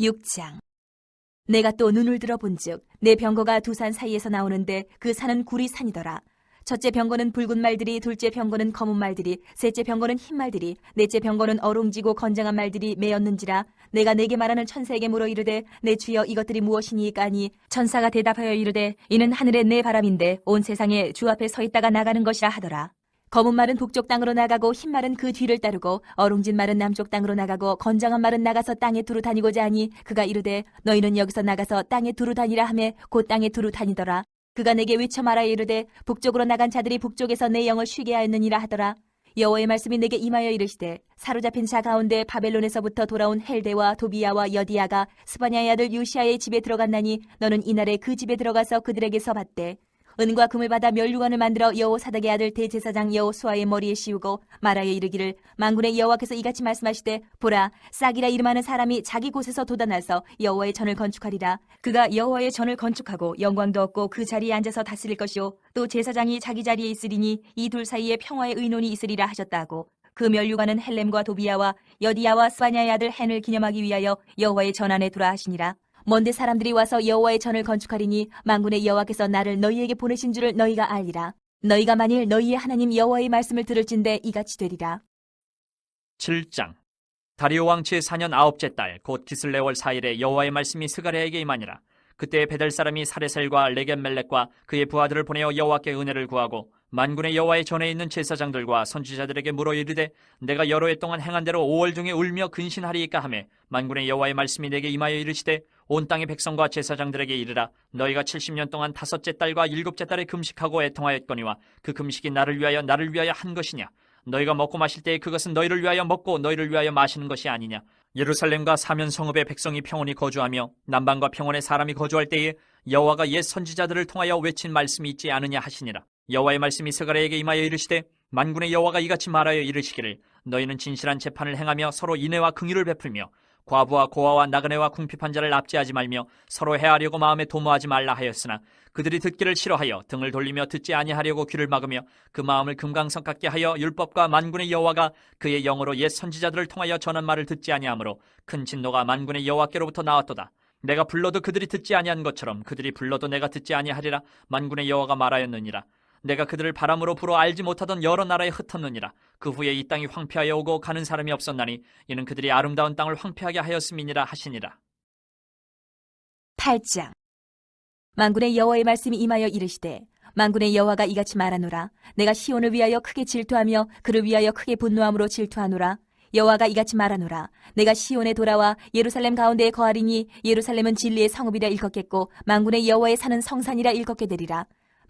6장 내가 또 눈을 들어 본즉 내 병거가 두 산 사이에서 나오는데 그 산은 구리 산이더라. 첫째 병거는 붉은 말들이, 둘째 병거는 검은 말들이, 셋째 병거는 흰 말들이, 넷째 병거는 어롱지고 건장한 말들이 매었는지라. 내가 내게 말하는 천사에게 물어 이르되 내 주여 이것들이 무엇이니까 하니 천사가 대답하여 이르되 이는 하늘의 내 바람인데 온 세상에 주 앞에 서 있다가 나가는 것이라 하더라. 검은 말은 북쪽 땅으로 나가고 흰 말은 그 뒤를 따르고 어룽진 말은 남쪽 땅으로 나가고 건장한 말은 나가서 땅에 두루 다니고자 하니 그가 이르되 너희는 여기서 나가서 땅에 두루 다니라 하매 곧 땅에 두루 다니더라. 그가 내게 외쳐 말하여 이르되 북쪽으로 나간 자들이 북쪽에서 내 영을 쉬게 하였느니라 하더라. 여호와의 말씀이 내게 임하여 이르시되 사로잡힌 자 가운데 바벨론에서부터 돌아온 헬데와 도비야와 여디야가 스바냐의 아들 유시아의 집에 들어갔나니 너는 이날에 그 집에 들어가서 그들에게서 받되 은과 금을 받아 멸류관을 만들어 여호사닥의 아들 대제사장 여호수아의 머리에 씌우고 말하여 이르기를 만군의 여호와께서 이같이 말씀하시되 보라 싹이라 이름하는 사람이 자기 곳에서 돋아나서 여호와의 전을 건축하리라. 그가 여호와의 전을 건축하고 영광도 얻고 그 자리에 앉아서 다스릴 것이요 또 제사장이 자기 자리에 있으리니 이 둘 사이에 평화의 의논이 있으리라 하셨다고. 그 멸류관은 헬렘과 도비야와 여디야와 스바냐의 아들 헨을 기념하기 위하여 여호와의 전 안에 두라 하시니라 먼데 사람들이 와서 여호와의 전을 건축하리니 만군의 여호와께서 나를 너희에게 보내신 줄을 너희가 알리라. 너희가 만일 너희의 하나님 여호와의 말씀을 들을진대 이같이 되리라. 7장 다리오 왕 제4년 아홉째 달 곧 기슬레월 4일에 여호와의 말씀이 스가랴에게 임하니라 그때 베델 사람이 사레셀과 레겐멜렉과 그의 부하들을 보내어 여호와께 은혜를 구하고 만군의 여호와의 전에 있는 제사장들과 선지자들에게 물어 이르되 내가 여러 해 동안 행한 대로 5월 중에 울며 근신하리이까 하매 만군의 여호와의 말씀이 내게 임하여 이르시되 온 땅의 백성과 제사장들에게 이르라. 너희가 70년 동안 다섯째 달과 일곱째 달에 금식하고 애통하였거니와 그 금식이 나를 위하여 나를 위하여 한 것이냐? 너희가 먹고 마실 때에 그것은 너희를 위하여 먹고 너희를 위하여 마시는 것이 아니냐? 예루살렘과 사면 성읍의 백성이 평온히 거주하며 남방과 평원에 사람이 거주할 때에 여호와가 옛 선지자들을 통하여 외친 말씀이 있지 않으냐 하시니라. 여호와의 말씀이 스가랴에게 임하여 이르시되 만군의 여호와가 이같이 말하여 이르시기를 너희는 진실한 재판을 행하며 서로 인애와 긍휼을 베풀며 과부와 고아와 나그네와 궁핍한 자를 납치하지 말며 서로 해하려고 마음에 도모하지 말라 하였으나 그들이 듣기를 싫어하여 등을 돌리며 듣지 아니하려고 귀를 막으며 그 마음을 금강석 같게 하여 율법과 만군의 여호와가 그의 영으로 옛 선지자들을 통하여 전한 말을 듣지 아니하므로 큰 진노가 만군의 여호와께로부터 나왔도다. 내가 불러도 그들이 듣지 아니한 것처럼 그들이 불러도 내가 듣지 아니하리라 만군의 여호와가 말하였느니라. 내가 그들을 바람으로 불어 알지 못하던 여러 나라에 흩었느니라. 그 후에 이 땅이 황폐하여 오고 가는 사람이 없었나니 이는 그들이 아름다운 땅을 황폐하게 하였음이니라 하시니라. 8장. 만군의 여호와의 말씀이 임하여 이르시되 만군의 여호와가 이같이 말하노라. 내가 시온을 위하여 크게 질투하며 그를 위하여 크게 분노함으로 질투하노라. 여호와가 이같이 말하노라. 내가 시온에 돌아와 예루살렘 가운데에 거하리니 예루살렘은 진리의 성읍이라 일컫겠고 만군의 여호와의 사는 성산이라 일컫게 되리라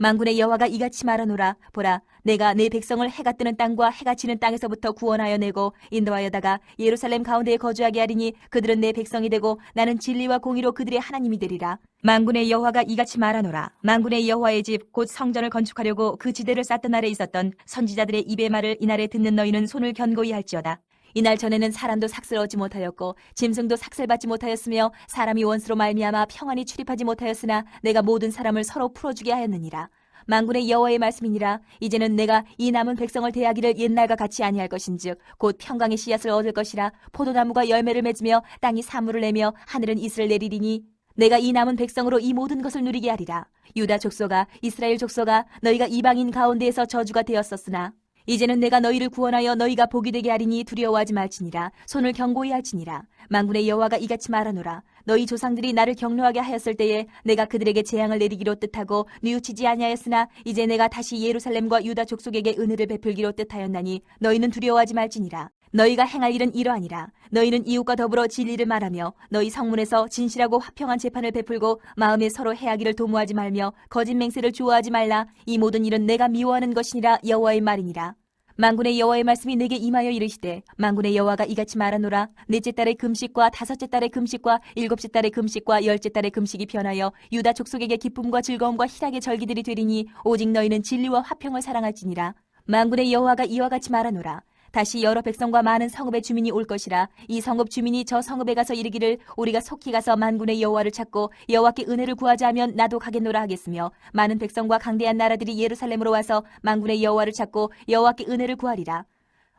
만군의 여호와가 이같이 말하노라. 보라 내가 내 백성을 해가 뜨는 땅과 해가 지는 땅에서부터 구원하여 내고 인도하여다가 예루살렘 가운데에 거주하게 하리니 그들은 내 백성이 되고 나는 진리와 공의로 그들의 하나님이 되리라. 만군의 여호와가 이같이 말하노라. 만군의 여호와의 집 곧 성전을 건축하려고 그 지대를 쌓던 날에 있었던 선지자들의 입의 말을 이날에 듣는 너희는 손을 견고히 할지어다 이날 전에는 사람도 삭슬 얻지 못하였고 짐승도 삭슬 받지 못하였으며 사람이 원수로 말미암아 평안히 출입하지 못하였으나 내가 모든 사람을 서로 풀어주게 하였느니라. 만군의 여호와의 말씀이니라. 이제는 내가 이 남은 백성을 대하기를 옛날과 같이 아니할 것인즉 곧 평강의 씨앗을 얻을 것이라. 포도나무가 열매를 맺으며 땅이 사물을 내며 하늘은 이슬을 내리리니 내가 이 남은 백성으로 이 모든 것을 누리게 하리라. 유다 족속아 이스라엘 족속아 너희가 이방인 가운데에서 저주가 되었었으나 이제는 내가 너희를 구원하여 너희가 복이 되게 하리니 두려워하지 말지니라. 손을 견고히 할지니라. 만군의 여호와가 이같이 말하노라. 너희 조상들이 나를 경노하게 하였을 때에 내가 그들에게 재앙을 내리기로 뜻하고 뉘우치지 아니하였으나 이제 내가 다시 예루살렘과 유다 족속에게 은혜를 베풀기로 뜻하였나니 너희는 두려워하지 말지니라 너희가 행할 일은 이러하니라. 너희는 이웃과 더불어 진리를 말하며 너희 성문에서 진실하고 화평한 재판을 베풀고 마음에 서로 해하기를 도모하지 말며 거짓 맹세를 좋아하지 말라. 이 모든 일은 내가 미워하는 것이니라 여호와의 말이니라. 만군의 여호와의 말씀이 내게 임하여 이르시되 만군의 여호와가 이같이 말하노라. 넷째 달의 금식과 다섯째 달의 금식과 일곱째 달의 금식과 열째 달의 금식이 변하여 유다 족속에게 기쁨과 즐거움과 희락의 절기들이 되리니 오직 너희는 진리와 화평을 사랑할지니라. 만군의 여호와가 이와 같이 말하노라 다시 여러 백성과 많은 성읍의 주민이 올 것이라 이 성읍 주민이 저 성읍에 가서 이르기를 우리가 속히 가서 만군의 여호와를 찾고 여호와께 은혜를 구하자 하면 나도 가겠노라 하겠으며 많은 백성과 강대한 나라들이 예루살렘으로 와서 만군의 여호와를 찾고 여호와께 은혜를 구하리라.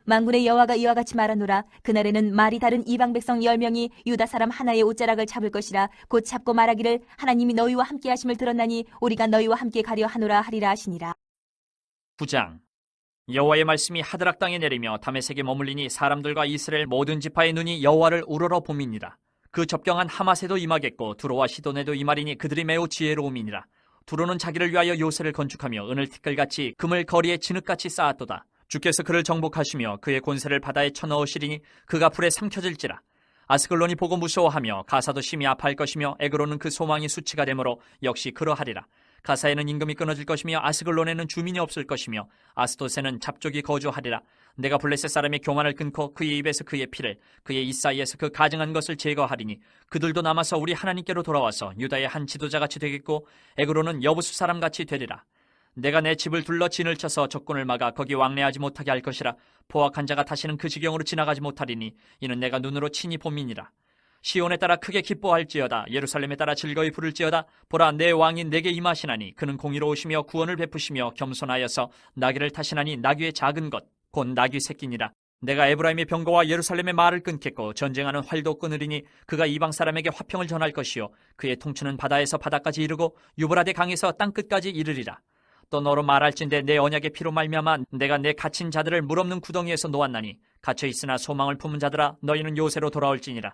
만군의 여호와가 이와 같이 말하노라. 그날에는 말이 다른 이방 백성 열 명이 유다 사람 하나의 옷자락을 잡을 것이라 곧 잡고 말하기를 하나님이 너희와 함께 하심을 들었나니 우리가 너희와 함께 가려 하노라 하리라 하시니라. 9장 여호와의 말씀이 하드락 땅에 내리며 다메섹에 머물리니 사람들과 이스라엘 모든 지파의 눈이 여호와를 우러러 봄이니라. 그 접경한 하마세도 임하겠고 두로와 시돈에도 임하리니 그들이 매우 지혜로움이니라. 두로는 자기를 위하여 요새를 건축하며 은을 티끌같이 금을 거리에 진흙같이 쌓았도다. 주께서 그를 정복하시며 그의 권세를 바다에 쳐넣으시리니 그가 불에 삼켜질지라. 아스글론이 보고 무서워하며 가사도 심히 아파할 것이며 에그로는 그 소망이 수치가 되므로 역시 그러하리라 가사에는 임금이 끊어질 것이며 아스글론에는 주민이 없을 것이며 아스도세는 잡족이 거주하리라. 내가 블레셋 사람의 교만을 끊고 그의 입에서 그의 피를 그의 이 사이에서 그 가증한 것을 제거하리니 그들도 남아서 우리 하나님께로 돌아와서 유다의 한 지도자같이 되겠고 에그로는 여부수 사람같이 되리라. 내가 내 집을 둘러 진을 쳐서 적군을 막아 거기 왕래하지 못하게 할 것이라 포악한 자가 다시는 그 지경으로 지나가지 못하리니 이는 내가 눈으로 친히 봄이니라. 시온에 따라 크게 기뻐할지어다. 예루살렘에 따라 즐거이 부를지어다. 보라 내 왕이 내게 임하시나니 그는 공의로우시며 구원을 베푸시며 겸손하여서 나귀를 타시나니 나귀의 작은 것 곧 나귀 새끼니라. 내가 에브라임의 병거와 예루살렘의 말을 끊겠고 전쟁하는 활도 끊으리니 그가 이방 사람에게 화평을 전할 것이요. 그의 통치는 바다에서 바다까지 이르고 유브라데 강에서 땅 끝까지 이르리라. 또 너로 말할진대 내 언약의 피로 말미암아 내가 내 갇힌 자들을 물없는 구덩이에서 놓았나니 갇혀 있으나 소망을 품은 자들아 너희는 요새로 돌아올지니라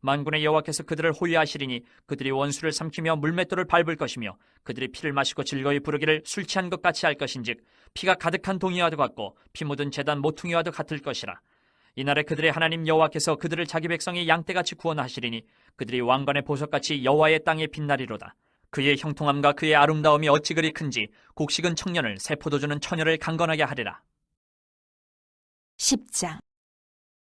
만군의 여호와께서 그들을 호위하시리니 그들이 원수를 삼키며 물맷돌을 밟을 것이며 그들이 피를 마시고 즐거이 부르기를 술 취한 것 같이 할 것인즉 피가 가득한 동이와도 같고 피 묻은 재단 모퉁이와도 같을 것이라. 이날에 그들의 하나님 여호와께서 그들을 자기 백성의 양떼같이 구원하시리니 그들이 왕관의 보석같이 여호와의 땅에 빛나리로다. 그의 형통함과 그의 아름다움이 어찌 그리 큰지 곡식은 청년을 새 포도주는 처녀를 강건하게 하리라. 10장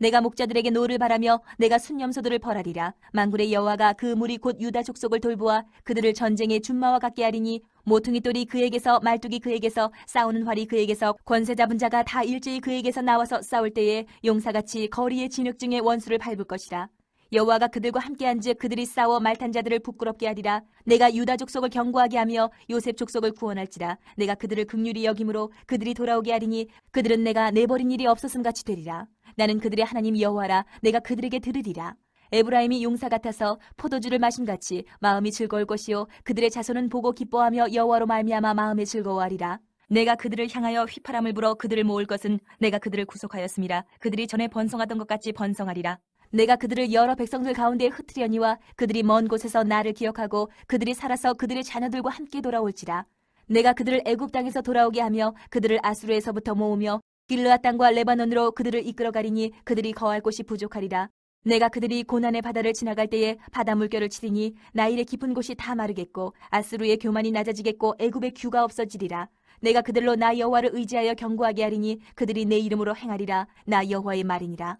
내가 목자들에게 노를 바라며 내가 순념소들을 벌하리라. 만군의 여호와가 그 무리 곧 유다 족속을 돌보아 그들을 전쟁의 준마와 같게 하리니 모퉁이 돌이 그에게서 말뚝이 그에게서 싸우는 활이 그에게서 권세 잡은 자가 다 일제히 그에게서 나와서 싸울 때에 용사같이 거리의 진흙 중에 원수를 밟을 것이라. 여호와가 그들과 함께한즉 그들이 싸워 말탄 자들을 부끄럽게 하리라. 내가 유다 족속을 견고하게 하며 요셉 족속을 구원할지라. 내가 그들을 극률이 여김으로 그들이 돌아오게 하리니 그들은 내가 내버린 일이 없었음 같이 되리라 나는 그들의 하나님 여호와라 내가 그들에게 들으리라. 에브라임이 용사 같아서 포도주를 마신 같이 마음이 즐거울 것이요 그들의 자손은 보고 기뻐하며 여호와로 말미암아 마음에 즐거워하리라. 내가 그들을 향하여 휘파람을 불어 그들을 모을 것은 내가 그들을 구속하였음이라 그들이 전에 번성하던 것 같이 번성하리라. 내가 그들을 여러 백성들 가운데 흩트려니와 그들이 먼 곳에서 나를 기억하고 그들이 살아서 그들의 자녀들과 함께 돌아올지라. 내가 그들을 애굽 땅에서 돌아오게 하며 그들을 아수르에서부터 모으며 길르아 땅과 레바논으로 그들을 이끌어 가리니 그들이 거할 곳이 부족하리라. 내가 그들이 고난의 바다를 지나갈 때에 바다 물결을 치리니 나일의 깊은 곳이 다 마르겠고 아수르의 교만이 낮아지겠고 애굽의 규가 없어지리라. 내가 그들로 나 여호와를 의지하여 경고하게 하리니 그들이 내 이름으로 행하리라. 나 여호와의 말이니라